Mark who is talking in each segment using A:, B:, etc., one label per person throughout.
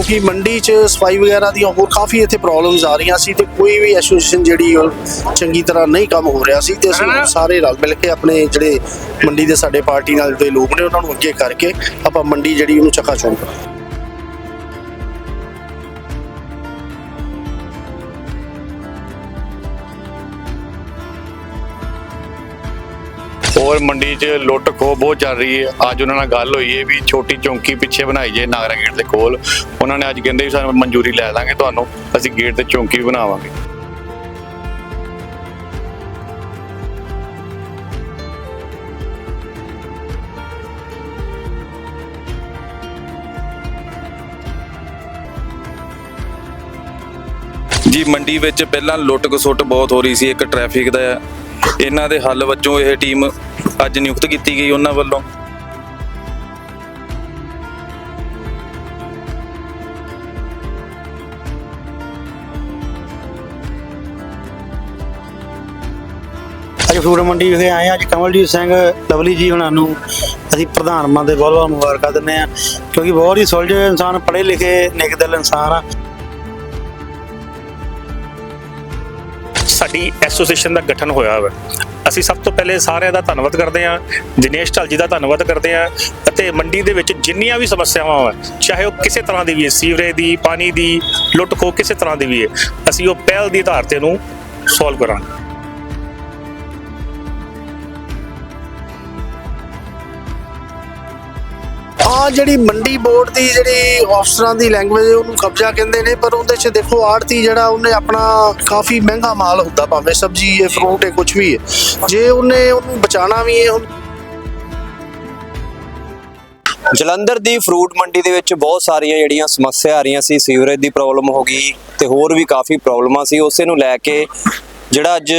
A: ਕਿਉਂਕਿ ਮੰਡੀ 'ਚ ਸਫ਼ਾਈ ਵਗੈਰਾ ਦੀਆਂ ਹੋਰ ਕਾਫੀ ਇੱਥੇ ਪ੍ਰੋਬਲਮਸ ਆ ਰਹੀਆਂ ਸੀ ਤੇ ਕੋਈ ਵੀ ਐਸੋਸੀਏਸ਼ਨ ਜਿਹੜੀ ਉਹ ਚੰਗੀ ਤਰ੍ਹਾਂ ਨਹੀਂ ਕੰਮ ਹੋ ਰਿਹਾ ਸੀ ਤੇ ਅਸੀਂ ਸਾਰੇ ਰਲ ਮਿਲ ਕੇ ਆਪਣੇ ਜਿਹੜੇ ਮੰਡੀ ਦੇ ਸਾਡੇ ਪਾਰਟੀ ਨਾਲ ਦੇ ਲੋਕ ਨੇ ਉਹਨਾਂ ਨੂੰ ਅੱਗੇ ਕਰਕੇ ਆਪਾਂ ਮੰਡੀ ਜਿਹੜੀ ਉਹਨੂੰ ਚੱਕਾ ਚੌਂਕ ਕਰਾਂਗੇ
B: ਮੰਡੀ 'ਚ ਲੁੱਟ ਖੋਹ ਬਹੁਤ ਚੱਲ ਰਹੀ ਹੈ। ਅੱਜ ਉਹਨਾਂ ਨਾਲ ਗੱਲ ਹੋਈ ਹੈ ਵੀ ਛੋਟੀ ਚੌਂਕੀ ਪਿੱਛੇ ਬਣਾਈ ਜੇ ਨਾਗਰਾ ਗੇਟ ਦੇ ਕੋਲ। ਉਹਨਾਂ ਨੇ ਅੱਜ ਕਹਿੰਦੇ ਵੀ ਸਾਨੂੰ ਮਨਜ਼ੂਰੀ ਲੈ ਦਾਂਗੇ ਤੁਹਾਨੂੰ, ਅਸੀਂ ਗੇਟ ਤੇ ਚੌਂਕੀ ਵੀ ਬਣਾਵਾਂਗੇ।
C: ਜੀ, ਮੰਡੀ ਵਿੱਚ ਪਹਿਲਾਂ ਲੁੱਟ ਖਸੁੱਟ ਬਹੁਤ ਹੋ ਰਹੀ ਸੀ, ਇੱਕ ਟ੍ਰੈਫਿਕ ਦਾ। ਇਹਨਾਂ ਦੇ ਹੱਲ ਵਜੋਂ ਇਹ ਟੀਮ ਅੱਜ ਨਿਯੁਕਤ ਕੀਤੀ ਗਈ ਉਹਨਾਂ ਵੱਲੋਂ।
D: ਅੱਜ ਮੰਡੀ ਵਿਖੇ ਆਏ ਹਾਂ। ਅੱਜ ਕਮਲਜੀਤ ਸਿੰਘ ਲਵਲੀ ਜੀ ਹੁਣਾਂ ਨੂੰ ਅਸੀਂ ਪ੍ਰਧਾਨ ਦੇ ਬਹੁਤ ਬਹੁਤ ਮੁਬਾਰਕਾਂ ਦਿੰਦੇ ਆ ਕਿਉਂਕਿ ਬਹੁਤ ਹੀ ਸੁਲਝੇ ਇਨਸਾਨ ਪੜ੍ਹੇ ਲਿਖੇ ਨੇਕ ਦਿਲ ਇਨਸਾਨ ਆ।
E: ਸਾਡੀ ਐਸੋਸੀਏਸ਼ਨ ਦਾ ਗਠਨ ਹੋਇਆ ਹੈ ਅਸੀਂ ਸਭ ਤੋਂ ਪਹਿਲੇ ਸਾਰਿਆਂ ਦਾ ਧੰਨਵਾਦ ਕਰਦੇ ਹਾਂ, ਦਿਨੇਸ਼ ਢਾਲ ਜੀ ਦਾ ਧੰਨਵਾਦ ਕਰਦੇ ਹਾਂ ਅਤੇ ਮੰਡੀ ਦੇ ਵਿੱਚ ਜਿੰਨੀਆਂ ਵੀ ਸਮੱਸਿਆਵਾਂ ਹੈ ਚਾਹੇ ਉਹ ਕਿਸੇ ਤਰ੍ਹਾਂ ਦੀ ਵੀ ਹੈ, ਸੀਵਰੇਜ ਦੀ, ਪਾਣੀ ਦੀ, ਲੁੱਟ ਖੋਹ ਕਿਸੇ ਤਰ੍ਹਾਂ ਦੀ ਵੀ ਹੈ, ਅਸੀਂ ਉਹ ਪਹਿਲ ਦੀ ਆਧਾਰ ਤੇ ਨੂੰ ਸੋਲਵ ਕਰਾਂਗੇ।
A: ਆ ਜਿਹੜੀ ਮੰਡੀ ਬੋਰਡ ਦੀ ਜਿਹੜੀ ਅਫਸਰਾਂ ਦੀ ਲੈਂਗੁਏਜ ਉਹਨੂੰ ਕਬਜ਼ਾ ਕਹਿੰਦੇ ਨੇ, ਪਰ ਉਹਦੇ 'ਚ ਦੇਖੋ ਆੜਤੀ ਜਿਹੜਾ ਉਹਨੇ ਆਪਣਾ ਕਾਫੀ ਮਹਿੰਗਾ ਮਾਲ ਹੁੰਦਾ ਭਾਵੇਂ ਸਬਜ਼ੀ ਹੈ ਫਰੂਟ ਹੈ ਕੁਝ ਵੀ ਹੈ। ਜੇ ਉਹਨੇ ਉਹਨੂੰ ਬਚਾਉਣਾ ਵੀ ਹੈ
F: ਜਲੰਧਰ ਦੀ ਫਰੂਟ ਮੰਡੀ ਦੇ ਵਿੱਚ ਬਹੁਤ ਸਾਰੀਆਂ ਜਿਹੜੀਆਂ ਸਮੱਸਿਆ ਆ ਰਹੀਆਂ ਸੀ, ਸੀਵਰੇਜ ਦੀ ਪ੍ਰੋਬਲਮ ਹੋ ਗਈ ਤੇ ਹੋਰ ਵੀ ਕਾਫੀ ਪ੍ਰੋਬਲਮਾਂ ਸੀ। ਉਸੇ ਨੂੰ ਲੈ ਕੇ ਜਿਹੜਾ ਅੱਜ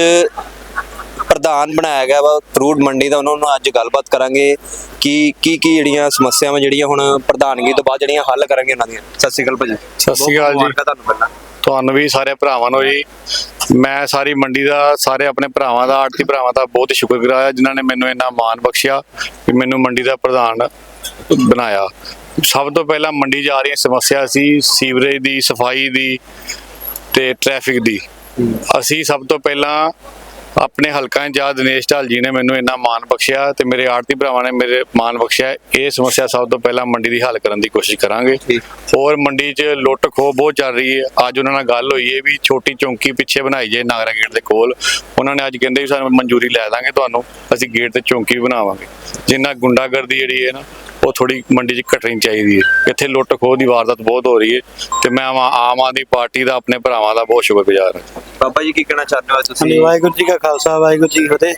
F: ਪ੍ਰਧਾਨ ਬਣਾਇਆ ਗਿਆ ਵਾ ਫਰੂਟ ਮੰਡੀ ਦਾ ਉਹਨਾਂ ਨੂੰ ਅੱਜ ਗੱਲਬਾਤ ਕਰਾਂਗੇ ਕਿ ਕੀ ਕੀ ਜਿਹੜੀਆਂ ਸਮੱਸਿਆਵਾਂ ਜਿਹੜੀਆਂ ਹੁਣ ਪ੍ਰਧਾਨਗੀ ਤੋਂ ਬਾਅਦ ਜਿਹੜੀਆਂ ਹੱਲ ਕਰਾਂਗੇ ਉਹਨਾਂ ਦੀਆਂ। ਸਤਿ ਸ਼੍ਰੀ ਅਕਾਲ ਭਾਜੀ।
B: ਸਤਿ ਸ਼੍ਰੀ ਅਕਾਲ ਜੀ।
F: ਤੁਹਾਨੂੰ ਪਹਿਲਾਂ।
B: ਤੁਹਾਨੂੰ ਵੀ ਸਾਰੇ ਭਰਾਵਾਂ ਨੂੰ ਜੀ। ਮੈਂ ਸਾਰੀ ਮੰਡੀ ਦਾ ਸਾਰੇ ਆਪਣੇ ਭਰਾਵਾਂ ਦਾ ਆੜਤੀ ਭਰਾਵਾਂ ਦਾ ਬਹੁਤ ਸ਼ੁਕਰਗੁਜ਼ਾਰ ਹਾਂ ਜਿਨ੍ਹਾਂ ਨੇ ਮੈਨੂੰ ਇੰਨਾ ਮਾਣ ਬਖਸ਼ਿਆ ਕਿ ਮੈਨੂੰ ਮੰਡੀ ਦਾ ਪ੍ਰਧਾਨ ਬਣਾਇਆ। ਸਭ ਤੋਂ ਪਹਿਲਾਂ ਮੰਡੀ 'ਚ ਆ ਰਹੀਆਂ ਸਮੱਸਿਆ ਸੀ ਸੀਵਰੇਜ ਦੀ ਸਫ਼ਾਈ ਦੀ ਤੇ ਟ੍ਰੈਫਿਕ ਦੀ। ਅਸੀਂ ਸਭ ਤੋਂ ਪਹਿਲਾਂ ਆਪਣੇ ਹਲਕਾ ਇੰਚਾਰਜ ਦਿਨੇਸ਼ ਢਾਲ ਜੀ ਨੇ ਮੈਨੂੰ ਇੰਨਾ ਮਾਣ ਬਖਸ਼ਿਆ ਤੇ ਮੇਰੇ ਆੜਤੀ ਭਰਾਵਾਂ ਨੇ ਮੇਰੇ ਮਾਣ ਬਖਸ਼ਿਆ। ਇਹ ਸਮੱਸਿਆ ਸਭ ਤੋਂ ਪਹਿਲਾਂ ਮੰਡੀ ਦੀ ਹੱਲ ਕਰਨ ਦੀ ਕੋਸ਼ਿਸ਼ ਕਰਾਂਗੇ। ਹੋਰ ਮੰਡੀ 'ਚ ਲੁੱਟ ਖੋਹ ਬਹੁਤ ਚੱਲ ਰਹੀ ਹੈ। ਅੱਜ ਉਹਨਾਂ ਨਾਲ ਗੱਲ ਹੋਈ ਹੈ ਵੀ ਛੋਟੀ ਚੌਂਕੀ ਪਿੱਛੇ ਬਣਾਈ ਜੇ ਨਾਗਰਾ ਗੇਟ ਦੇ ਕੋਲ। ਉਹਨਾਂ ਨੇ ਅੱਜ ਕਹਿੰਦੇ ਵੀ ਸਾਨੂੰ ਮਨਜ਼ੂਰੀ ਲੈ ਦਾਂਗੇ ਤੁਹਾਨੂੰ ਅਸੀਂ ਗੇਟ ਤੇ ਚੌਂਕੀ ਬਣਾਵਾਂਗੇ। ਜਿੰਨਾ ਗੁੰਡਾਗਰਦੀ ਜਿਹੜੀ ਹੈ ਨਾ ਉਹ ਥੋੜੀ ਮੰਡੀ 'ਚ ਘਟਣੀ ਚਾਹੀਦੀ ਹੈ। ਇੱਥੇ ਲੁੱਟ ਖੋਹ ਦੀ ਵਾਰਦਾਤ ਬਹੁਤ ਹੋ ਰਹੀ ਹੈ ਤੇ ਮੈਂ ਆਮ ਆਦਮੀ ਪਾਰਟੀ ਦਾ ਆਪਣੇ ਭਰਾਵਾਂ ਦਾ ਬਹੁਤ ਸ਼ੁਕਰਗੁਜ਼ਾਰ ਹਾਂ।
F: ਬਾਬਾ ਜੀ ਕੀ ਕਹਿਣਾ ਚਾਹੁੰਦੇ ਹੋ
D: ਹਾਂਜੀ
F: ਤੁਸੀਂ?
D: ਵਾਹਿਗੁਰੂ ਜੀ ਕਾ ਖਾਲਸਾ, ਵਾਹਿਗੁਰੂ ਜੀ ਕੀ ਫਤਿਹ।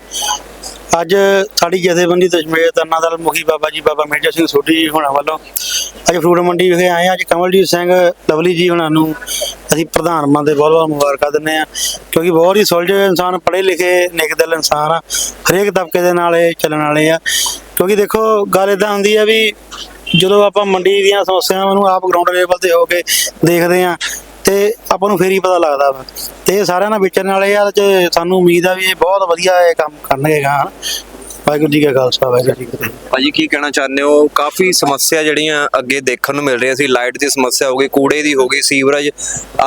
D: ਅੱਜ ਸਾਡੀ ਜਥੇਬੰਦੀ ਦਸ਼ਮੇਸ਼ ਤਰਨਾ ਦਲ ਮੁਖੀ ਬਾਬਾ ਜੀ, ਬਾਬਾ ਮੇਜਰ ਸਿੰਘ ਸੋਢੀ ਜੀ ਹੁਣਾਂ ਵੱਲੋਂ ਅੱਜ ਫਰੂਟ ਮੰਡੀ ਵਿਖੇ ਆਏ ਹਾਂ। ਅੱਜ ਕਮਲਜੀਤ ਸਿੰਘ ਲਵਲੀ ਜੀ ਹੁਣਾਂ ਨੂੰ ਅਸੀਂ ਪ੍ਰਧਾਨ ਮੰਤਰੀ ਦੇ ਬਹੁਤ ਬਹੁਤ ਮੁਬਾਰਕਾਂ ਦਿੰਦੇ ਆ ਕਿਉਂਕਿ ਬਹੁਤ ਹੀ ਸੁਲਝੇ ਇਨਸਾਨ ਪੜ੍ਹੇ ਲਿਖੇ ਨੇਕ ਦਿਲ ਇਨਸਾਨ ਆ। ਹਰੇਕ ਤਬਕੇ ਦੇ ਨਾਲ ਇਹ ਚੱਲਣ ਵਾਲੇ ਆ। ਕਿਉਂਕਿ ਦੇਖੋ, ਗੱਲ ਇਦਾਂ ਹੁੰਦੀ ਆ ਵੀ ਜਦੋਂ ਆਪਾਂ ਮੰਡੀ ਦੀਆਂ ਸਮੱਸਿਆਵਾਂ ਨੂੰ ਆਪ ਗਰਾਊਂਡ ਲੈਵਲ ਤੇ ਹੋ ਕੇ ਦੇਖਦੇ ਆ ਤੇ ਆਪਾਂ ਨੂੰ ਫੇਰ ਹੀ ਪਤਾ ਲੱਗਦਾ ਵਾ। ਇਹ ਸਾਰਿਆਂ ਨਾਲ ਵਿਚਰਨ ਵਾਲੇ ਆ ਤੇ ਸਾਨੂੰ ਉਮੀਦ ਆ ਵੀ ਇਹ ਬਹੁਤ ਵਧੀਆ ਇਹ ਕੰਮ ਕਰਨਗੇ ਗਾ ਵਾਹਿਗੁਰੂ ਜੀ ਕਾ ਖਾਲਸਾ ਵਾਹਿਗੁਰੂ ਜੀ ਕੀ ਫਤਿਹ।
F: ਭਾਜੀ ਕੀ ਕਹਿਣਾ ਚਾਹੁੰਦੇ ਹੋ? ਕਾਫੀ ਸਮੱਸਿਆ ਜਿਹੜੀਆਂ ਅੱਗੇ ਦੇਖਣ ਨੂੰ ਮਿਲ ਰਹੀਆਂ ਸੀ ਲਾਈਟ ਦੀ ਸਮੱਸਿਆ ਹੋ ਗਈ ਕੂੜੇ ਦੀ ਹੋ ਗਈ ਸੀਵਰੇਜ।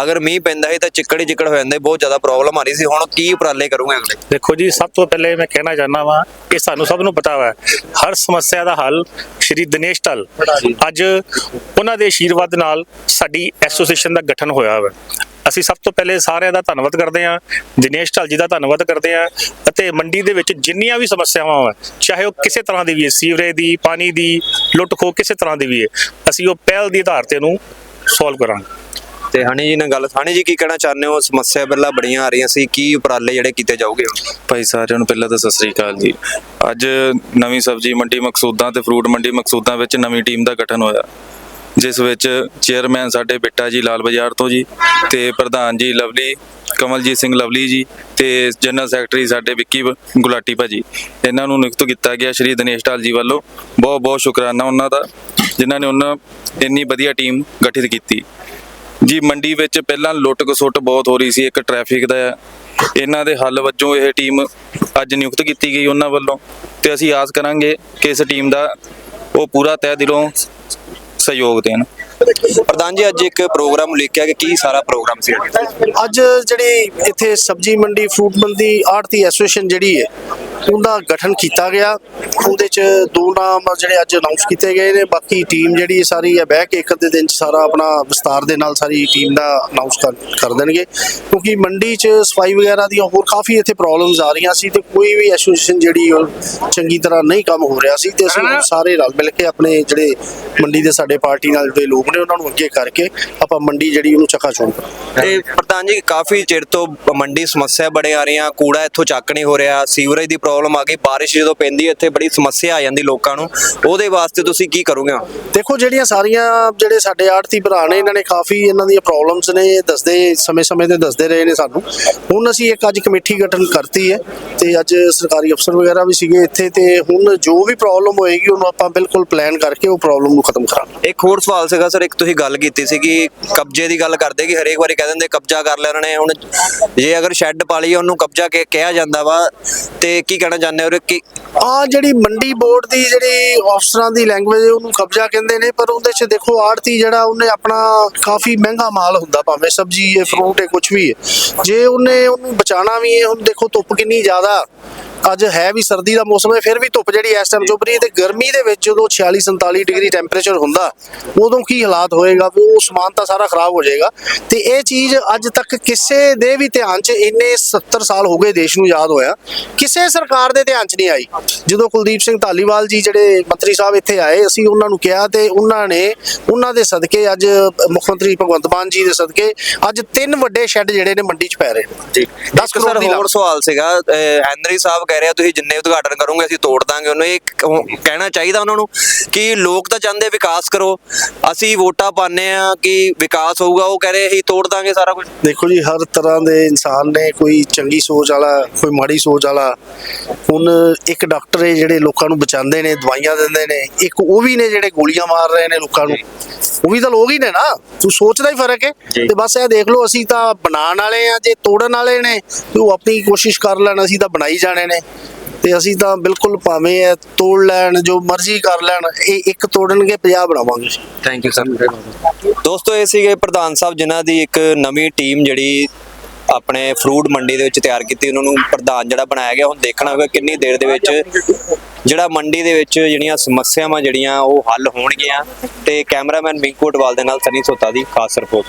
F: ਅਗਰ ਮੀਂਹ ਪੈਂਦਾ ਹੈ ਤਾਂ ਚਿੱਕੜ ਹੀ ਚਿੱਕੜ ਹੋ ਜਾਂਦਾ ਬਹੁਤ ਜ਼ਿਆਦਾ ਪ੍ਰੋਬਲਮ ਆ ਰਹੀ ਸੀ। ਹੁਣ ਕੀ ਉਪਰਾਲੇ ਕਰੋਗੇ ਅਗਲੇ?
E: ਦੇਖੋ ਜੀ ਸਭ ਤੋਂ ਪਹਿਲੇ ਮੈਂ ਕਹਿਣਾ ਚਾਹੁੰਦਾ ਵਾਂ ਕਿ ਸਾਨੂੰ ਸਭ ਨੂੰ ਪਤਾ ਵਾ ਹਰ ਸਮੱਸਿਆ ਦਾ ਹੱਲ ਸ਼੍ਰੀ ਦਿਨੇਸ਼ ਢੱਲ ਅੱਜ ਉਹਨਾਂ ਦੇ ਆਸ਼ੀਰਵਾਦ ਨਾਲ ਸਾਡੀ ਐਸੋਸੀਏਸ਼ਨ ਦਾ ਗਠਨ ਹੋਇਆ ਵਾ। ਅਸੀਂ ਸਭ ਤੋਂ ਪਹਿਲੇ ਸਾਰਿਆਂ ਦਾ ਧੰਨਵਾਦ ਕਰਦੇ ਹਾਂ ਦਿਨੇਸ਼ ਢੱਲ ਜੀ ਦਾ ਧੰਨਵਾਦ ਕਰਦੇ ਹਾਂ ਅਤੇ ਮੰਡੀ ਦੇ ਵਿੱਚ ਜਿੰਨੀਆਂ ਵੀ ਸਮੱਸਿਆਵਾਂ ਵਾ ਚਾਹੇ ਉਹ ਕਿਸੇ ਤਰ੍ਹਾਂ ਦੀ ਵੀ ਹੈ ਸੀਵਰੇਜ ਦੀ ਪਾਣੀ ਦੀ ਲੁੱਟ ਖੋਹ ਕਿਸੇ ਤਰ੍ਹਾਂ ਦੀ ਵੀ ਹੈ ਅਸੀਂ ਉਹ ਪਹਿਲ ਦੀ ਆਧਾਰ ਤੇ ਨੂੰ ਸੋਲਵ ਕਰਾਂਗੇ।
F: ਤੇ ਹਣੀ ਜੀ ਨਾਲ ਗੱਲ ਹਣੀ ਜੀ ਕੀ ਕਹਿਣਾ ਚਾਹੁੰਦੇ ਹੋ? ਸਮੱਸਿਆ ਪਹਿਲਾਂ ਬੜੀਆਂ ਆ ਰਹੀਆਂ ਸੀ ਕੀ ਉਪਰਾਲੇ ਜਿਹੜੇ ਕੀਤੇ ਜਾਓਗੇ ਹੁਣ?
C: ਭਾਈ ਸਾਰਿਆਂ ਨੂੰ ਪਹਿਲਾਂ ਤਾਂ ਸਤਿ ਸ੍ਰੀ ਅਕਾਲ ਜੀ। ਅੱਜ ਨਵੀਂ ਸਬਜ਼ੀ ਮੰਡੀ ਮਕਸੂਦਾਂ ਤੇ ਫਰੂਟ ਮੰਡੀ ਮਕਸੂਦਾਂ ਵਿੱਚ ਨਵੀਂ ਟੀਮ ਦਾ ਗਠਨ ਹੋਇਆ। ਜਿਸ ਵਿੱਚ ਚੇਅਰਮੈਨ ਸਾਡੇ ਬਿੱਟਾ ਜੀ ਲਾਲ ਬਾਜ਼ਾਰ ਤੋਂ ਜੀ ਤੇ ਪ੍ਰਧਾਨ ਜੀ ਲਵਲੀ, ਕਮਲਜੀਤ ਸਿੰਘ ਲਵਲੀ ਜੀ ਤੇ ਜਨਰਲ ਸੈਕਟਰੀ ਸਾਡੇ ਵਿੱਕੀ ਬ- ਗੁਲਾਟੀ ਭਾਜੀ। ਇਹਨਾਂ ਨੂੰ ਨਿਯੁਕਤ ਕੀਤਾ ਗਿਆ ਸ਼੍ਰੀ ਦਿਨੇਸ਼ ਢਾਲ ਜੀ ਵੱਲੋਂ। ਬਹੁਤ ਬਹੁਤ ਸ਼ੁਕਰਾਨਾ ਉਹਨਾਂ ਦਾ, ਜਿਨ੍ਹਾਂ ਨੇ ਉਹਨਾਂ ਇੰਨੀ ਵਧੀਆ ਟੀਮ ਗਠਿਤ ਕੀਤੀ। ਜੀ ਮੰਡੀ ਵਿੱਚ ਪਹਿਲਾਂ ਲੁੱਟ ਖਸੁੱਟ ਬਹੁਤ ਹੋ ਰਹੀ ਸੀ, ਇੱਕ ਟ੍ਰੈਫਿਕ ਦਾ ਇਹਨਾਂ ਦੇ ਹੱਲ ਵਜੋਂ ਇਹ ਟੀਮ ਅੱਜ ਨਿਯੁਕਤ ਕੀਤੀ ਗਈ ਉਹਨਾਂ ਵੱਲੋਂ। ਤੇ ਅਸੀਂ ਆਸ ਕਰਾਂਗੇ ਕਿ ਇਸ ਟੀਮ ਦਾ ਉਹ ਪੂਰਾ ਤਹਿ ਦਿਲੋਂ ਸਹਿਯੋਗ ਦੇਣ।
F: ਪ੍ਰਧਾਨ ਜੀ, ਅੱਜ ਇੱਕ ਪ੍ਰੋਗਰਾਮ ਲਿਖਿਆ ਕਿ ਕੀ ਸਾਰਾ ਪ੍ਰੋਗਰਾਮ ਸੀ?
A: ਅੱਜ ਜਿਹੜੀ ਇੱਥੇ ਸਬਜੀ ਮੰਡੀ, ਫਰੂਟ ਮੰਡੀ ਆੜਤੀ ਐਸੋਸੀਏਸ਼ਨ ਜਿਹੜੀ ਹੈ ਉਹਦਾ ਗਠਨ ਕੀਤਾ ਗਿਆ। ਉਹਦੇ ਚ ਦੋ ਨਾਮ ਜਿਹੜੇ ਅੱਜ ਅਨਾਉਂਸ ਕੀਤੇ ਗਏ ਨੇ। ਬਾਕੀ ਟੀਮ ਜਿਹੜੀ ਸਾਰੀ ਹੈ, ਬਹਿ ਕੇ ਇੱਕ ਅੱਧੇ ਦਿਨ ਚ ਸਾਰਾ ਆਪਣਾ ਵਿਸਤਾਰ ਦੇ ਨਾਲ ਸਾਰੀ ਟੀਮ ਦਾ ਅਨਾਉਂਸ ਕਰ ਦੇਣਗੇ। ਕਿਉਂਕਿ ਮੰਡੀ ਚ ਸਫ਼ਾਈ ਵਗੈਰਾ ਦੀਆਂ ਹੋਰ ਕਾਫੀ ਇੱਥੇ ਪ੍ਰੋਬਲਮਸ ਆ ਰਹੀਆਂ ਸੀ ਤੇ ਕੋਈ ਵੀ ਐਸੋਸੀਏਸ਼ਨ ਜਿਹੜੀ ਚੰਗੀ ਤਰ੍ਹਾਂ ਨਹੀਂ ਕੰਮ ਹੋ ਰਿਹਾ ਸੀ ਤੇ ਅਸੀਂ ਸਾਰੇ ਰਲ ਮਿਲ ਕੇ ਆਪਣੇ ਜਿਹੜੇ ਮੰਡੀ ਦੇ ਸਾਡੇ ਪਾਰਟੀ ਨਾਲ ਜੁੜੇ ਲੋਕ ਨੇ, ਉਹਨਾਂ ਨੂੰ ਅੱਗੇ ਕਰਕੇ ਆਪਾਂ ਮੰਡੀ ਜਿਹੜੀ ਉਹਨੂੰ ਚੱਕਾ ਚੌਂਕ
F: ਤੇ ਪ੍ਰਧਾਨ ਜੀ, ਕਾਫੀ ਚਿਰ ਤੋਂ ਮੰਡੀ ਸਮੱਸਿਆ ਬੜੇ ਆ ਰਹੀਆਂ, ਕੂੜਾ ਇੱਥੋਂ ਚੱਕ ਨਹੀਂ ਹੋ ਰਿਹਾ, ਸੀਵਰੇਜ ਦੀ ਪ੍ਰੋਬਲਮ ਆ ਗਈ ਬਾਰਿਸ਼ ਜਦੋਂ ਪੈਂਦੀ ਹੈ ਇੱਥੇ ਬੜੀ ਸਮੱਸਿਆ ਆ ਜਾਂਦੀ ਲੋਕਾਂ ਨੂੰ। ਉਹਦੇ ਵਾਸਤੇ ਤੁਸੀਂ ਕੀ ਕਰੋਗੇ?
A: ਦੇਖੋ ਜਿਹੜੀਆਂ ਸਾਰੀਆਂ ਜਿਹੜੇ ਸਾਡੇ ਆੜਤੀ ਭਰਾ ਨੇ ਇਹਨਾਂ ਨੇ ਕਾਫੀ ਇਹਨਾਂ ਦੀਆਂ ਪ੍ਰੋਬਲਮਸ ਨੇ ਦੱਸਦੇ ਸਮੇਂ-ਸਮੇਂ ਤੇ ਦੱਸਦੇ ਰਹੇ ਨੇ ਸਾਨੂੰ। ਹੁਣ ਅਸੀਂ ਇੱਕ ਅੱਜ ਕਮੇਟੀ ਗਠਨ ਕਰਤੀ ਹੈ ਤੇ ਅੱਜ ਸਰਕਾਰੀ ਅਫਸਰ ਵਗੈਰਾ ਵੀ ਸੀਗੇ ਇੱਥੇ ਤੇ ਹੁਣ ਜੋ ਵੀ ਪ੍ਰੋਬਲਮ ਹੋਏਗੀ ਉਹਨੂੰ ਆਪਾਂ ਬਿਲਕੁਲ ਪਲਾਨ ਕਰਕੇ ਉਹ ਪ੍ਰੋਬਲਮ ਨੂੰ ਖਤਮ ਕਰਾਂਗੇ।
F: ਇੱਕ ਹੋਰ ਸਵਾਲ ਸੀਗਾ ਸਰ ਇੱਕ ਤੁਸੀਂ ਗੱਲ ਕੀਤੀ ਸੀ ਕਿ ਕਬਜ਼ੇ ਦੀ ਗੱਲ ਕਰਦੇ ਕਿ ਹਰੇਕ ਵਾਰੀ ਕਹਿ ਦਿੰਦੇ ਕਬਜ਼ਾ ਕਰ ਲਿਆ ਉਹਨਾਂ ਨੇ ਹੁਣ ਜੇ ਅਗਰ ਸ਼ੈੱਡ ਪਾ ਲਈ ਉਹਨੂੰ ਕਬਜ਼ਾ ਕਿਹਾ ਜਾਂਦਾ ਵਾ ਤੇ ਕੀ ਕਹਿਣਾ ਚਾਹੁੰਦੇ ਹੋ ਕਿ
A: ਆ ਜਿਹੜੀ ਮੰਡੀ ਬੋਰਡ ਦੀ ਜਿਹੜੀ ਅਫਸਰਾਂ ਦੀ ਲੈਂਗੁਏਜ ਉਹਨੂੰ ਕਬਜ਼ਾ ਕਹਿੰਦੇ ਨੇ, ਪਰ ਉਹਦੇ 'ਚ ਦੇਖੋ ਆੜਤੀ ਜਿਹੜਾ ਉਹਨੇ ਆਪਣਾ ਕਾਫੀ ਮਹਿੰਗਾ ਮਾਲ ਹੁੰਦਾ ਭਾਵੇਂ ਸਬਜ਼ੀ ਹੈ ਫਰੂਟ ਹੈ ਕੁਝ ਵੀ ਹੈ। ਜੇ ਉਹਨੇ ਉਹਨੂੰ ਬਚਾਉਣਾ ਵੀ ਹੈ, ਹੁਣ ਦੇਖੋ ਧੁੱਪ ਕਿੰਨੀ ਜ਼ਿਆਦਾ। ਅੱਜ ਹੈ ਵੀ ਸਰਦੀ ਦਾ ਮੌਸਮ ਹੈ ਫਿਰ ਵੀ ਧੁੱਪ ਜਿਹੜੀ ਇਸ ਟਾਈਮ ਚੁੱਭ ਰਹੀ ਹੈ ਤੇ ਗਰਮੀ ਦੇ ਵਿੱਚ ਜਦੋਂ 46 47 ਡਿਗਰੀ ਟੈਂਪਰੇਚਰ ਹੁੰਦਾ ਉਦੋਂ ਕੀ ਹਾਲਾਤ ਹੋਏਗਾ? ਉਹ ਸਮਾਨ ਤਾਂ ਸਾਰਾ ਖਰਾਬ ਹੋ ਜਾਏਗਾ। ਤੇ ਇਹ ਚੀਜ਼ ਅੱਜ ਤੱਕ ਕਿਸੇ ਦੇ ਵੀ ਧਿਆਨ 'ਚ ਇੰਨੇ 70 ਸਾਲ ਹੋ ਗਏ ਦੇਸ਼ ਨੂੰ ਯਾਦ ਹੋਇਆ ਕਿਸੇ ਸਰਕਾਰ ਦੇ ਧਿਆਨ 'ਚ ਨਹੀਂ ਆਈ। ਜਦੋਂ ਕੁਲਦੀਪ ਸਿੰਘ ਧਾਲੀਵਾਲ ਜੀ ਜਿਹੜੇ ਮੰਤਰੀ ਸਾਹਿਬ ਇੱਥੇ ਆਏ ਅਸੀਂ ਉਹਨਾਂ ਨੂੰ ਕਿਹਾ ਤੇ ਉਹਨਾਂ ਨੇ ਉਹਨਾਂ ਦੇ ਸਦਕੇ ਅੱਜ ਮੁੱਖ ਮੰਤਰੀ ਭਗਵੰਤ ਮਾਨ ਜੀ ਦੇ ਸਦਕੇ ਅੱਜ ਤਿੰਨ ਵੱਡੇ ਸ਼ੈੱਡ ਜਿਹੜੇ ਨੇ ਮੰਡੀ 'ਚ ਪੈ ਰਹੇ ਨੇ। 10
F: ਇੱਕ
A: ਕਰੋੜ
F: ਹੋਰ। ਸਵਾਲ ਸੀਗਾ ਹੈਨਰੀ ਸਾਹਿਬ ਕਹਿ ਰਿਹਾ ਤੁਸੀਂ ਜਿੰਨੇ ਉਦਘਾਟਨ ਕਰੋਗੇ ਅਸੀਂ ਤੋੜ ਦਾਂਗੇ। ਉਹਨੂੰ ਇਹ ਕਹਿਣਾ ਚਾਹੀਦਾ ਉਹਨਾਂ ਨੂੰ ਕਿ ਲੋਕ ਤਾਂ ਚਾਹੁੰਦੇ ਵਿਕਾਸ ਕਰੋ। ਅਸੀਂ ਵੋਟਾਂ ਪਾਉਂਦੇ ਆ ਕਿ ਵਿਕਾਸ ਹੋਊਗਾ ਉਹ ਕਹਿ ਰਹੇ ਅਸੀਂ ਤੋੜ ਦਾਂਗੇ ਸਾਰਾ ਕੁਝ।
A: ਦੇਖੋ ਜੀ ਹਰ ਤਰ੍ਹਾਂ ਦੇ ਇਨਸਾਨ ਨੇ ਕੋਈ ਚੰਗੀ ਸੋਚ ਵਾਲਾ ਕੋਈ ਮਾੜੀ ਸੋਚ ਵਾਲਾ। ਹੁਣ ਇੱਕ ਡਾਕਟਰ ਹੈ ਜਿਹੜੇ ਲੋਕਾਂ ਨੂੰ ਬਚਾਉਂਦੇ ਨੇ ਦਵਾਈਆਂ ਦਿੰਦੇ ਨੇ ਇੱਕ ਉਹ ਵੀ ਨੇ ਜਿਹੜੇ ਗੋਲੀਆਂ ਮਾਰ ਰਹੇ ਨੇ ਲੋਕਾਂ ਨੂੰ। ਉਹ ਵੀ ਤਾਂ ਲੋਕ ਹੀ ਨੇ ਨਾ। ਤੂੰ ਸੋਚਦਾ ਹੀ ਫ਼ਰਕ ਹੈ। ਤੇ ਬਸ ਇਹ ਦੇਖ ਲਓ ਅਸੀਂ ਤਾਂ ਬਣਾਉਣ ਵਾਲੇ ਆ ਜੇ ਤੋੜਨ ਵਾਲੇ ਨੇ ਤੇ ਆਪਣੀ ਕੋਸ਼ਿਸ਼ ਕਰ ਲੈਣ ਅਸੀਂ ਤਾਂ ਬਣਾਈ ਜਾਣੇ ਨੇ। ਤੇ ਅਸੀਂ ਤਾਂ ਬਿਲਕੁਲ ਭਾਵੇਂ ਇਹ ਤੋੜ ਲੈਣ, ਜੋ ਮਰਜ਼ੀ ਕਰ ਲੈਣ, ਇਹ ਇੱਕ ਤੋੜਨਗੇ 50 ਬਣਾਵਾਂਗੇ
F: ਥੈਂਕ ਯੂ ਸਰ ਦੋਸਤੋ, ਇਹ ਸੀਗੇ ਪ੍ਰਧਾਨ ਸਾਹਿਬ, ਜਿਨ੍ਹਾਂ ਦੀ ਇੱਕ ਨਵੀਂ ਟੀਮ ਜਿਹੜੀ ਆਪਣੇ ਫਰੂਟ ਮੰਡੀ ਦੇ ਵਿੱਚ ਤਿਆਰ ਕੀਤੀ, ਉਹਨਾਂ ਨੂੰ ਪ੍ਰਧਾਨ ਜਿਹੜਾ ਬਣਾਇਆ ਗਿਆ, ਹੁਣ ਦੇਖਣਾ ਹੋਵੇਗਾ ਕਿੰਨੀ ਦੇਰ ਦੇ ਵਿੱਚ ਜਿਹੜਾ ਮੰਡੀ ਦੇ ਵਿੱਚ ਜਿਹੜੀਆਂ ਸਮੱਸਿਆਵਾਂ ਜਿਹੜੀਆਂ, ਉਹ ਹੱਲ ਹੋਣਗੀਆਂ। ਤੇ ਕੈਮਰਾਮੈਨ ਮਿੰਕੂ ਅਟਵਾਲ ਦੇ ਨਾਲ ਸਨੀ ਸੋਤਾ ਦੀ ਖਾਸ ਰਿਪੋਰਟ।